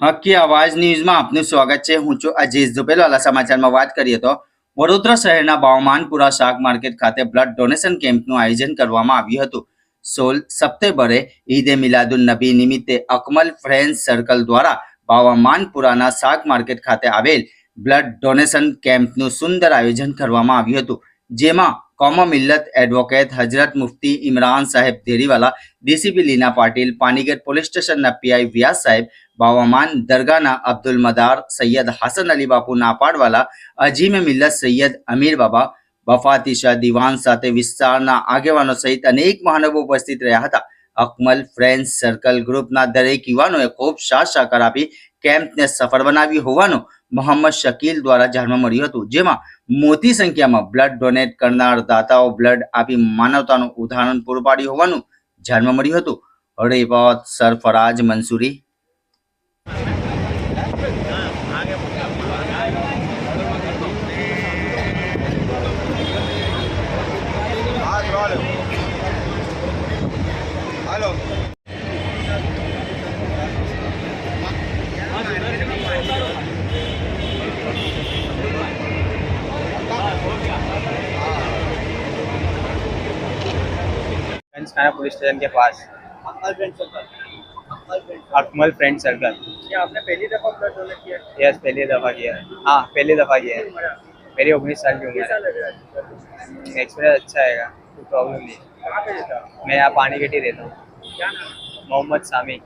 હકી અવાજ ન્યૂઝમાં આપનું સ્વાગત છે. હું છું અજીઝ દુબેલવાલા સમાચારમાં વાત કરીએ તો વડોદરા શહેરના બાવમાનપુરા શાક માર્કેટ ખાતે બ્લડ ડોનેશન કેમ્પનું આયોજન કરવામાં આવ્યું હતું. સોળ સપ્ટેમ્બરે ઈદે મિલાદુન નબી નિમિત્તે અકમલ ફ્રેન્ડ સર્કલ દ્વારા બાવામાનપુરાના શાક માર્કેટ ખાતે આવેલ બ્લડ ડોનેશન કેમ્પનું સુંદર આયોજન કરવામાં આવ્યું હતું. જેમાં કોમા Millat advocate Hazrat Mufti Imran Saheb Dheriwala DCP Leena Patil Panigate police સ્ટેશનના પીઆઈ વ્યાસ સાહેબ, બાવામાન દરગાહના અબ્દુલ મદાર, સૈયદ હસન અલી બાપુ નાપાડવાલા, અજીમે મિલ્લત સૈયદ અમીર બાબા, વફાતી શાહ દિવાન સાથે વિસ્તારના આગેવાનો સહિત અનેક મહાનુભાવો ઉપસ્થિત રહ્યા હતા. અકમલ ફ્રેન્ડ સર્કલ ગ્રુપના દરેક યુવાનોએ ખૂબ સાથ સહકાર આપી કેમ્પને સફળ બનાવી હોવાનું મોહમ્મદ શકીલ દ્વારા જાણવા મળ્યું હતું. જેમાં મોટી સંખ્યામાં બ્લડ ડોનેટ કરનાર દાતાઓ બ્લડ આપી માનવતાનું ઉદાહરણ પૂરું પાડ્યું હોવાનું જાણવા મળ્યું હતું. રિપોર્ટ સરફરાજ મંસૂરી. फ्रेंड्स खाना पुलिस स्टेशन के पास। Akmal friend circle. क्या आपने पहली दफ़ा ब्लड डोनेट किया? यस पहली दफ़ा किया है। हाँ पहली दफ़ा किया है। मेरी उन्नीस साल की उम्र है। एक्सपीरियंस अच्छा आएगा कोई प्रॉब्लम नहीं। मैं यहाँ पानी गेटी रहता हूँ। मोहम्मद सामी।